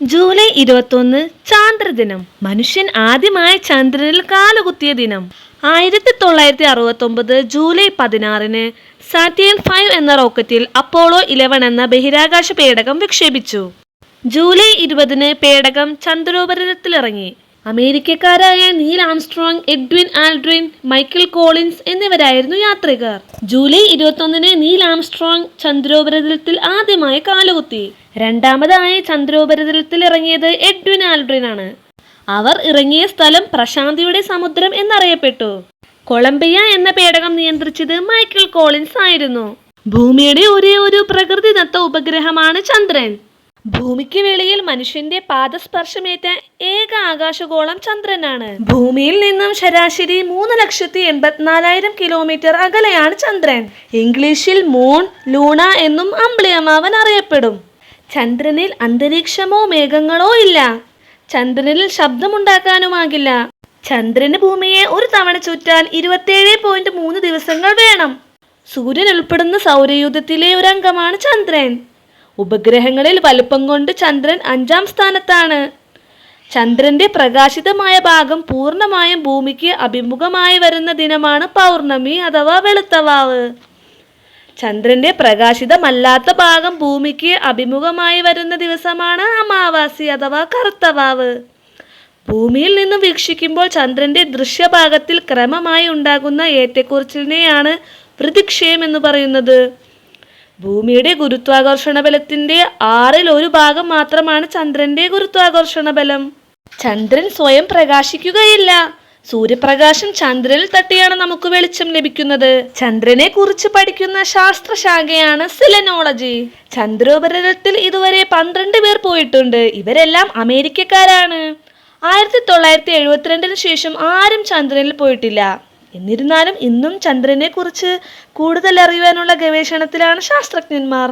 July ഇരുപത്തൊന്ന് ചാന്ദ്രദിനം. മനുഷ്യൻ ആദ്യമായി ചന്ദ്രനിൽ കാലുകുത്തിയ ദിനം. ആയിരത്തി തൊള്ളായിരത്തി അറുപത്തൊമ്പത് ജൂലൈ പതിനാറിന് സാറ്റിയൻ ഫൈവ് എന്ന റോക്കറ്റിൽ അപ്പോളോ ഇലവൻ എന്ന ബഹിരാകാശ പേടകം വിക്ഷേപിച്ചു. ജൂലൈ ഇരുപതിന് പേടകം ചന്ദ്രോപരിതലത്തിലിറങ്ങി. അമേരിക്കക്കാരായ Neil Armstrong Edwin Aldrin Michael Collins എന്നിവരായിരുന്നു യാത്രികർ. ജൂലൈ ഇരുപത്തൊന്നിന് നീൽ ആംസ്ട്രോങ് ചന്ദ്രോപരിതലത്തിൽ ആദ്യമായി കാലുകുത്തി. രണ്ടാമതായി ചന്ദ്രോപരിതലത്തിൽ ഇറങ്ങിയത് എഡ്വിൻ ആൽഡ്രിൻ ആണ് അവർ ഇറങ്ങിയ സ്ഥലം പ്രശാന്തിയുടെ സമുദ്രം എന്നറിയപ്പെട്ടു. കൊളംബിയ എന്ന പേടകം നിയന്ത്രിച്ചത് മൈക്കിൾ കോളിൻസ് ആയിരുന്നു. ഭൂമിയുടെ ഒരേ ഒരു പ്രകൃതിദത്ത ഉപഗ്രഹമാണ് ചന്ദ്രൻ. ഭൂമിക്ക് വെളിയിൽ മനുഷ്യന്റെ പാദസ്പർശമേറ്റ ഏക ആകാശഗോളം ചന്ദ്രനാണ്. ഭൂമിയിൽ നിന്നും ശരാശരി മൂന്ന് ലക്ഷത്തി എൺപത്തിനാലായിരം കിലോമീറ്റർ അകലെയാണ് ചന്ദ്രൻ. ഇംഗ്ലീഷിൽ മൂൺ ലൂണ എന്നും അമ്പിളിയമ്മാവൻ അറിയപ്പെടും. ചന്ദ്രനിൽ അന്തരീക്ഷമോ മേഘങ്ങളോ ഇല്ല. ചന്ദ്രനിൽ ശബ്ദമുണ്ടാക്കാനുമാകില്ല. ചന്ദ്രന് ഭൂമിയെ ഒരു തവണ ചുറ്റാൻ ഇരുപത്തേഴ് പോയിന്റ് മൂന്ന് ദിവസങ്ങൾ വേണം. സൂര്യൻ ഉൾപ്പെടുന്ന സൗരയൂഥത്തിലെ ഒരു അംഗമാണ് ചന്ദ്രൻ. ഉപഗ്രഹങ്ങളിൽ വലുപ്പം കൊണ്ട് ചന്ദ്രൻ അഞ്ചാം സ്ഥാനത്താണ്. ചന്ദ്രന്റെ പ്രകാശിതമായ ഭാഗം പൂർണമായും ഭൂമിക്ക് അഭിമുഖമായി വരുന്ന ദിനമാണ് പൗർണമി അഥവാ വെളുത്തവാവ് ചന്ദ്രന്റെ പ്രകാശിതമല്ലാത്ത ഭാഗം ഭൂമിക്ക് അഭിമുഖമായി വരുന്ന ദിവസമാണ് അമാവാസി അഥവാ കറുത്തവാവ്. ഭൂമിയിൽ നിന്നും വീക്ഷിക്കുമ്പോൾ ചന്ദ്രന്റെ ദൃശ്യഭാഗത്തിൽ ക്രമമായി ഉണ്ടാകുന്ന ഏറ്റക്കുറിച്ചിലിനെയാണ് പ്രതിക്ഷയം എന്ന് പറയുന്നത്. ഭൂമിയുടെ ഗുരുത്വാകർഷണ ബലത്തിന്റെ ആറിൽ ഒരു ഭാഗം മാത്രമാണ് ചന്ദ്രന്റെ ഗുരുത്വാകർഷണ ബലം. ചന്ദ്രൻ സ്വയം പ്രകാശിക്കുകയില്ല. സൂര്യപ്രകാശം ചന്ദ്രനിൽ തട്ടിയാണ് നമുക്ക് വെളിച്ചം ലഭിക്കുന്നത്. ചന്ദ്രനെ കുറിച്ച് പഠിക്കുന്ന ശാസ്ത്രശാഖയാണ് സിലനോളജി. ചന്ദ്രോപരിതലത്തിൽ ഇതുവരെ പന്ത്രണ്ട് പേർ പോയിട്ടുണ്ട്. ഇവരെല്ലാം അമേരിക്കക്കാരാണ്. ആയിരത്തി തൊള്ളായിരത്തി എഴുപത്തിരണ്ടിന് ശേഷം ആരും ചന്ദ്രനിൽ പോയിട്ടില്ല. എന്നിരുന്നാലും ഇന്നും ചന്ദ്രനെ കുറിച്ച് കൂടുതൽ അറിയുവാനുള്ള ഗവേഷണത്തിലാണ് ശാസ്ത്രജ്ഞന്മാർ.